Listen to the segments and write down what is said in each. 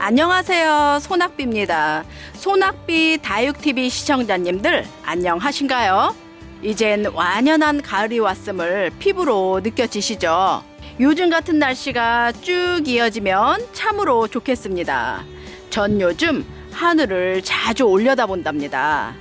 안녕하세요. 소낙비입니다. 소낙비 다육TV 시청자님들 안녕하신가요? 이젠 완연한 가을이 왔음을 피부로 느껴지시죠? 요즘 같은 날씨가 쭉 이어지면 참으로 좋겠습니다. 전 요즘 하늘을 자주 올려다 본답니다.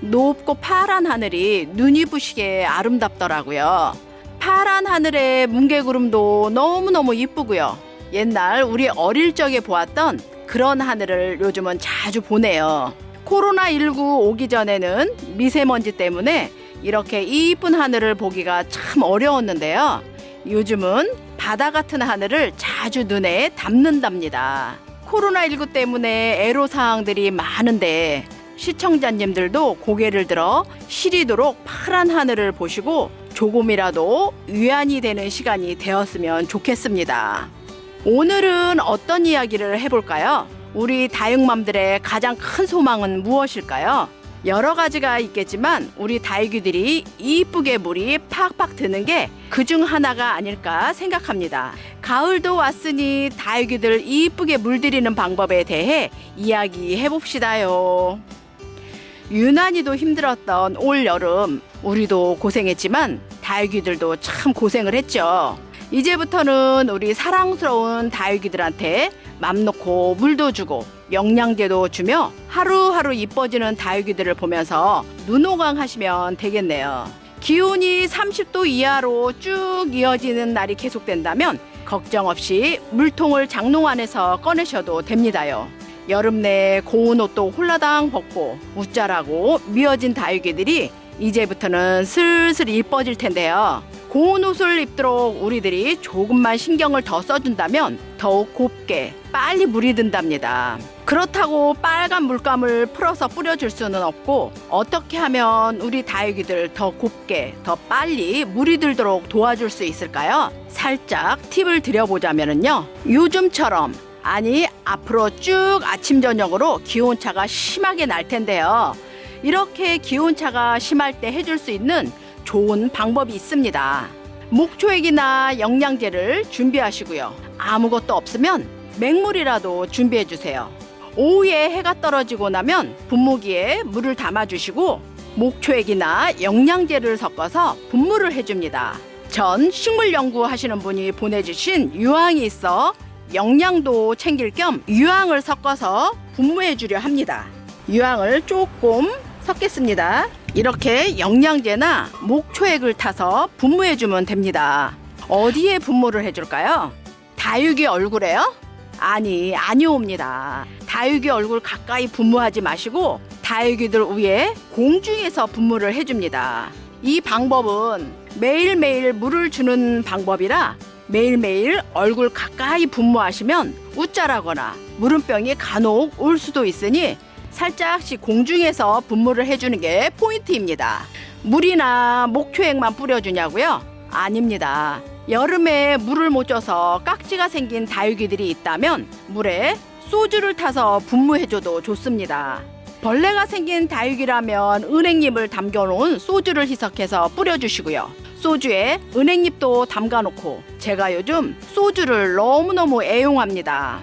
높고 파란 하늘이 눈이 부시게 아름답더라고요. 파란 하늘의 뭉게구름도 너무너무 이쁘고요. 옛날 우리 어릴 적에 보았던 그런 하늘을 요즘은 자주 보네요. 코로나19 오기 전에는 미세먼지 때문에 이렇게 이쁜 하늘을 보기가 참 어려웠는데요. 요즘은 바다 같은 하늘을 자주 눈에 담는답니다. 코로나19 때문에 애로사항들이 많은데 시청자님들도 고개를 들어 시리도록 파란 하늘을 보시고 조금이라도 위안이 되는 시간이 되었으면 좋겠습니다. 오늘은 어떤 이야기를 해볼까요? 우리 다육맘들의 가장 큰 소망은 무엇일까요? 여러 가지가 있겠지만 우리 다육이들이 이쁘게 물이 팍팍 드는 게 그 중 하나가 아닐까 생각합니다. 가을도 왔으니 다육이들 이쁘게 물들이는 방법에 대해 이야기해 봅시다요. 유난히도 힘들었던 올 여름 우리도 고생했지만 다육이들도 참 고생을 했죠. 이제부터는 우리 사랑스러운 다육이들한테 맘 놓고 물도 주고 영양제도 주며 하루하루 이뻐지는 다육이들을 보면서 눈호강 하시면 되겠네요. 기온이 30도 이하로 쭉 이어지는 날이 계속된다면 걱정 없이 물통을 장롱 안에서 꺼내셔도 됩니다요. 여름 내 고운 옷도 홀라당 벗고 웃자라고 미어진 다육이들이 이제부터는 슬슬 이뻐질 텐데요. 고운 옷을 입도록 우리들이 조금만 신경을 더 써준다면 더욱 곱게 빨리 물이 든답니다. 그렇다고 빨간 물감을 풀어서 뿌려줄 수는 없고 어떻게 하면 우리 다육이들 더 곱게 더 빨리 물이 들도록 도와줄 수 있을까요? 살짝 팁을 드려보자면요. 요즘처럼 아니 앞으로 쭉 아침 저녁으로 기온차가 심하게 날 텐데요. 이렇게 기온차가 심할 때 해줄 수 있는 좋은 방법이 있습니다. 목초액이나 영양제를 준비하시고요. 아무것도 없으면 맹물이라도 준비해 주세요. 오후에 해가 떨어지고 나면 분무기에 물을 담아 주시고 목초액이나 영양제를 섞어서 분무를 해줍니다. 전 식물 연구 하시는 분이 보내주신 유황이 있어 영양도 챙길 겸 유황을 섞어서 분무해 주려 합니다. 유황을 조금 섞겠습니다. 이렇게 영양제나 목초액을 타서 분무해 주면 됩니다. 어디에 분무를 해줄까요? 다육이 얼굴에요? 아니, 아니옵니다. 다육이 얼굴 가까이 분무하지 마시고 다육이들 위에 공중에서 분무를 해줍니다. 이 방법은 매일매일 물을 주는 방법이라 매일매일 얼굴 가까이 분무하시면 웃자라거나 물음병이 간혹 올 수도 있으니 살짝씩 공중에서 분무를 해주는 게 포인트입니다. 물이나 목초액만 뿌려주냐고요? 아닙니다. 여름에 물을 못 줘서 깍지가 생긴 다육이들이 있다면 물에 소주를 타서 분무해줘도 좋습니다. 벌레가 생긴 다육이라면 은행잎을 담겨놓은 소주를 희석해서 뿌려주시고요. 소주에 은행잎도 담가놓고 제가 요즘 소주를 너무너무 애용합니다.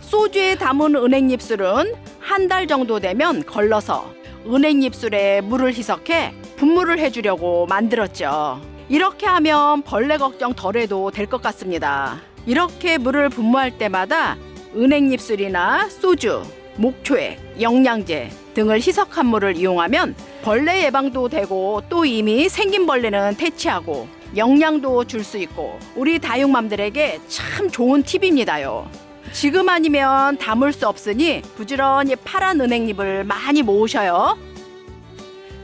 소주에 담은 은행잎술은 한 달 정도 되면 걸러서 은행 잎술에 물을 희석해 분무를 해주려고 만들었죠. 이렇게 하면 벌레 걱정 덜해도 될 것 같습니다. 이렇게 물을 분무할 때마다 은행 잎술이나 소주, 목초액, 영양제 등을 희석한 물을 이용하면 벌레 예방도 되고 또 이미 생긴 벌레는 퇴치하고 영양도 줄 수 있고 우리 다육맘들에게 참 좋은 팁입니다요. 지금 아니면 담을 수 없으니 부지런히 파란 은행잎을 많이 모으셔요.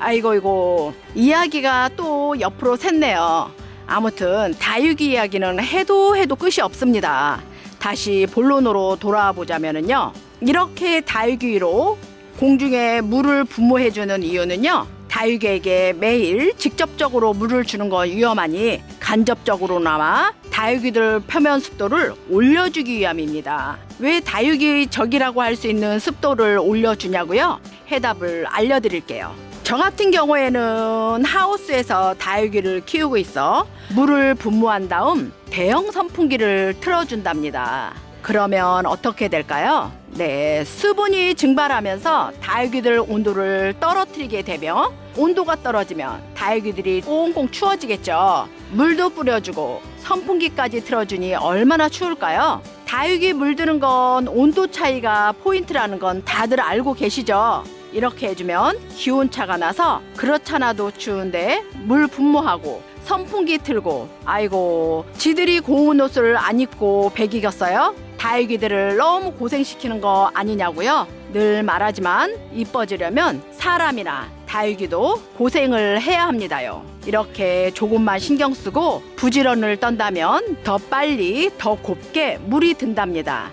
아이고 이고 이야기가 또 옆으로 샜네요. 아무튼 다육이 이야기는 해도 해도 끝이 없습니다. 다시 본론으로 돌아와 보자면은요. 이렇게 다육이로 공중에 물을 분무해 주는 이유는요. 다육이에게 매일 직접적으로 물을 주는 건 위험하니 간접적으로나마 다육이들 표면 습도를 올려주기 위함입니다. 왜 다육이 적이라고 할 수 있는 습도를 올려주냐고요? 해답을 알려드릴게요. 저 같은 경우에는 하우스에서 다육이를 키우고 있어 물을 분무한 다음 대형 선풍기를 틀어준답니다. 그러면 어떻게 될까요? 네, 수분이 증발하면서 다육이들 온도를 떨어뜨리게 되며 온도가 떨어지면 다육이들이 꽁꽁 추워지겠죠. 물도 뿌려주고 선풍기까지 틀어주니 얼마나 추울까요? 다육이 물드는 건 온도 차이가 포인트라는 건 다들 알고 계시죠? 이렇게 해주면 기온차가 나서 그렇잖아도 추운데 물 분무하고 선풍기 틀고 아이고 지들이 고운 옷을 안 입고 배기겠어요? 다육이들을 너무 고생시키는 거 아니냐고요? 늘 말하지만 이뻐지려면 사람이나 다육이도 고생을 해야 합니다요. 이렇게 조금만 신경 쓰고 부지런을 떤다면 더 빨리 더 곱게 물이 든답니다.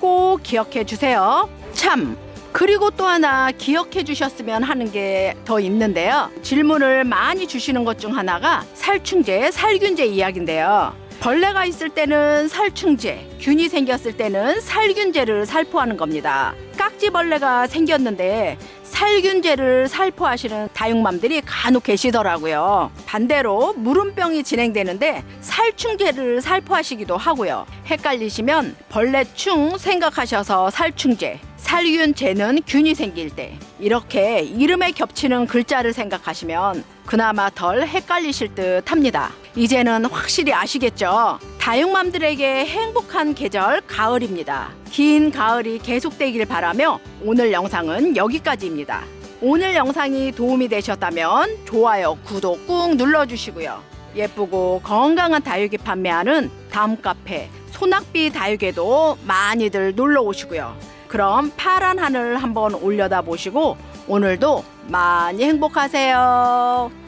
꼭 기억해 주세요. 참 그리고 또 하나 기억해 주셨으면 하는 게 더 있는데요. 질문을 많이 주시는 것 중 하나가 살충제, 살균제 이야기인데요. 벌레가 있을 때는 살충제, 균이 생겼을 때는 살균제를 살포하는 겁니다. 깍지벌레가 생겼는데 살균제를 살포하시는 다육맘들이 간혹 계시더라고요. 반대로 물음병이 진행되는데 살충제를 살포하시기도 하고요. 헷갈리시면 벌레충 생각하셔서 살충제, 살균제는 균이 생길 때 이렇게 이름에 겹치는 글자를 생각하시면 그나마 덜 헷갈리실 듯 합니다. 이제는 확실히 아시겠죠? 다육맘들에게 행복한 계절 가을입니다. 긴 가을이 계속되길 바라며 오늘 영상은 여기까지입니다. 오늘 영상이 도움이 되셨다면 좋아요, 구독 꾹 눌러주시고요. 예쁘고 건강한 다육이 판매하는 다음 카페 소낙비 다육에도 많이들 놀러 오시고요. 그럼 파란 하늘 한번 올려다 보시고 오늘도 많이 행복하세요.